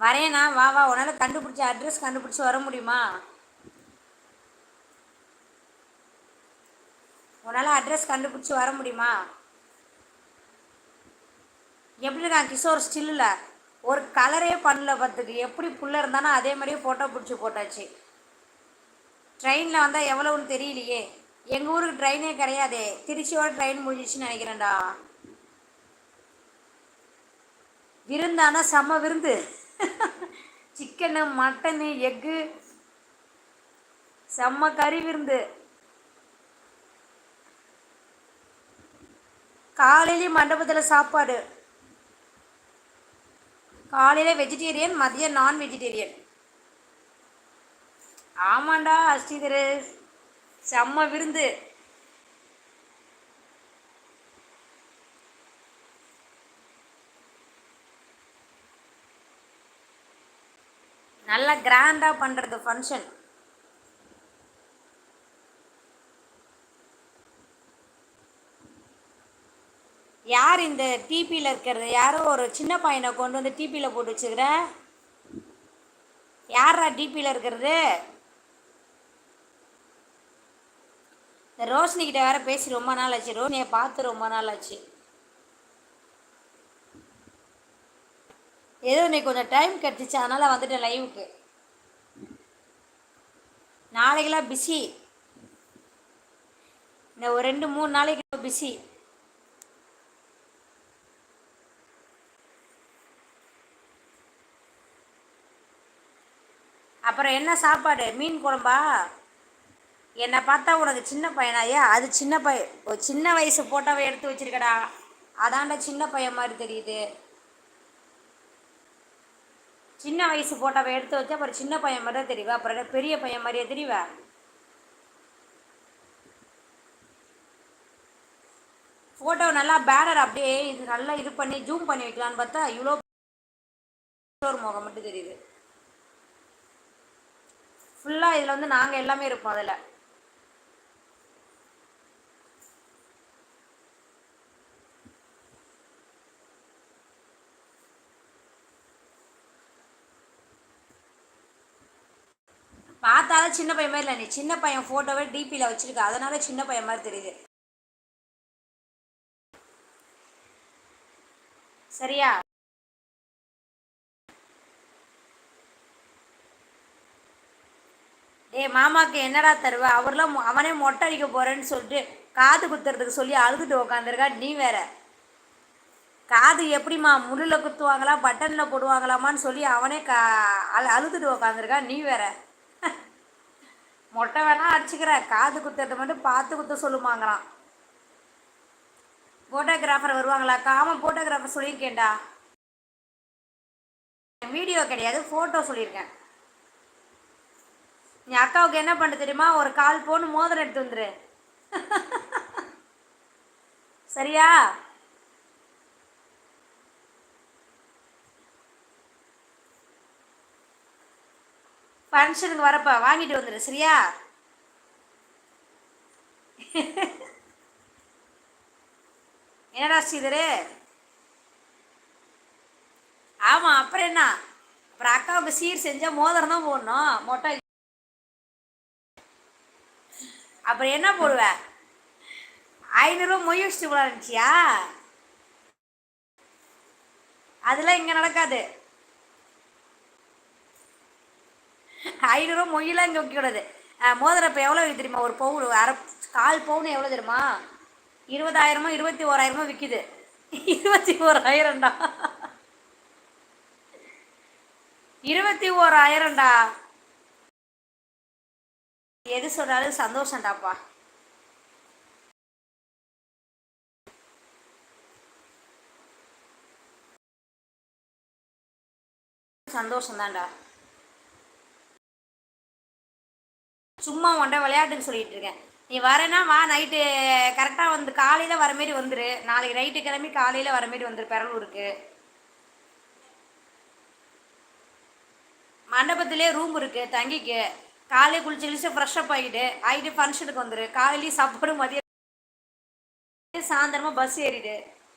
வரேனா வா வா. உன்னால் கண்டுபிடிச்சி அட்ரஸ் கண்டுபிடிச்சி வர முடியுமா? உன்னால் அட்ரஸ் கண்டுபிடிச்சி வர முடியுமா? எப்படி இருக்கான் கிஷோர் ஸ்டில்லில் ஒரு கலரே பண்ணல பார்த்துக்கு. எப்படி புள்ள இருந்தானோ அதே மாதிரியே ஃபோட்டோ பிடிச்சி போட்டாச்சு. ட்ரெயினில் வந்தால் எவ்வளோன்னு தெரியலையே. எங்கள் ஊருக்கு ட்ரெயினே கிடையாதே. திருச்சியோட ட்ரெயின் முடிஞ்சிச்சுன்னு நினைக்கிறேன்டா. விருந்தானா செம்ம விருந்து. சிக்கனு மட்டனு எக்கு. செம்ம கறி விருந்து. காலையிலேயும் மண்டபத்தில் சாப்பாடு. காலையில் வெஜிடேரியன் மதியம் நான் வெஜிடேரியன் ஆமாண்டா அஸ்ரீதர் செம்ம விருந்து. நல்லா கிராண்டாக பண்ணுறது ஃபங்க்ஷன் யார் இந்த டிபியில் இருக்கிறது? யாரோ ஒரு சின்ன பையனை கொண்டு வந்து டிபியில் போட்டு வச்சுக்கிற? யாரா டிபியில் இருக்கிறது? இந்த ரோஷினி கிட்ட வேற பேசி ரொம்ப நாள் ஆச்சு. ரோஷினியை பார்த்து ரொம்ப நாள் ஆச்சு. ஏதோ இன்னைக்கு கொஞ்சம் டைம் கிடச்சிச்சு. அதனால் வந்துட்டேன் லைவுக்கு நாளைக்கெல்லாம் பிஸி இந்த ஒரு ரெண்டு மூணு நாளைக்கு பிஸி அப்புறம் என்ன சாப்பாடு? மீன் குழம்பா? என்னை பார்த்தா உனக்கு சின்ன பையனாயா அது சின்ன பையன் சின்ன வயசு போட்டோவை எடுத்து வச்சிருக்கடா. அதாண்ட சின்ன பையன் மாதிரி தெரியுது. சின்ன வயசு போட்டோவை எடுத்து வச்சா அப்புறம் சின்ன பையன் மாதிரி தான் தெரியுவா? அப்புறம் பெரிய பையன் மாதிரியே தெரியவா? ஃபோட்டோ நல்லா பேனர் அப்படியே இது நல்லா இது பண்ணி ஜூம் பண்ணி வைக்கலான்னு பார்த்தா இவ்வளோ ஒரு முகம் மட்டும் தெரியுது. ஃபுல்லாக இதில் வந்து நாங்கள் எல்லாமே இருப்போம் அதில். பார்த்தாலும் சின்ன பையன் மாதிரி இல்லை. நீ சின்ன பையன் ஃபோட்டோவே டிபியில் வச்சுருக்க. அதனால சின்ன பையன் மாதிரி தெரியுது. சரியா? டே மாமாக்கு என்னடா தருவ? அவர்லாம் அவனே மொட்டை அடிக்க போகிறேன்னு சொல்லிட்டு காது குத்துறதுக்கு சொல்லி அழுதுட்டு உக்காந்துருக்கா. நீ வேற. காது எப்படிம்மா? முள்ளில் குத்துவாங்களா? பட்டனில் போடுவாங்களாமான்னு சொல்லி அவனே கா அழு அழுதுட்டு உக்காந்துருக்கா. நீ வேற. மொட்டை வேணா அடிச்சுக்கிற காது குத்துறது மட்டும் பார்த்து குத்த சொல்லுமாங்கிறான். ஃபோட்டோகிராஃபர் வருவாங்களா? காம ஃபோட்டோகிராஃபர் சொல்லியிருக்கேன்டா. வீடியோ கிடையாது ஃபோட்டோ சொல்லியிருக்கேன். நீ அக்காவுக்கு என்ன பண்ண தெரியுமா? ஒரு கால் போன்னு மோதிரம் எடுத்து வந்துரு. சரியா? ஃபங்க்ஷனுக்கு வரப்ப வாங்கிட்டு வந்துடு சரியா? என்னடா ஸ்ரீதரு? ஆமாம் அப்புறம் என்ன? அப்புறம் அக்காவுக்கு சீர் செஞ்சால் மோதிரம் தான் போடணும் மொட்டை அப்புறம் என்ன போடுவ? ஐநூறுரூவா மொய் வச்சுட்டு இருந்துச்சியா அதெல்லாம் இங்கே நடக்காது. ஐநூறுரூவா மொய்யெல்லாம் இங்கே வைக்கக்கூடாது மோதிரம் இப்போ எவ்வளோ தெரியுமா? ஒரு பவுன் அரை கால் பவுன் எவ்வளோ தெரியுமா? இருபதாயிரமோ இருபத்தி ஓராயிரமோ விற்கிது இருபத்தி ஓராயிரம்டா. இருபத்தி ஓராயிரம்டா. எது சொன்னாலும் சந்தோஷம்டாப்பா. சந்தோஷம் தான்டா சும்மா உன்ட விளையாட்டுன்னு சொல்லிட்டு இருக்கேன். நீ வரேன்னா வா நைட்டு கரெக்டாக வந்து காலையில் வர மாரி வந்துரு. நாளைக்கு நைட்டு கிளம்பி காலையில் வர மாரி வந்துரு பெரலூருக்கு மண்டபத்திலே ரூம் இருக்குது தங்கிக்கு. காலையில் குளிச்சு குளிச்சு ஃப்ரெஷ்ஷப் ஆகிட்டு ஆகிட்டு ஃபங்க்ஷனுக்கு வந்துடு காலையிலேயும் சாப்பாடு மதியம் சாயந்தரமாக பஸ் ஏறிடு.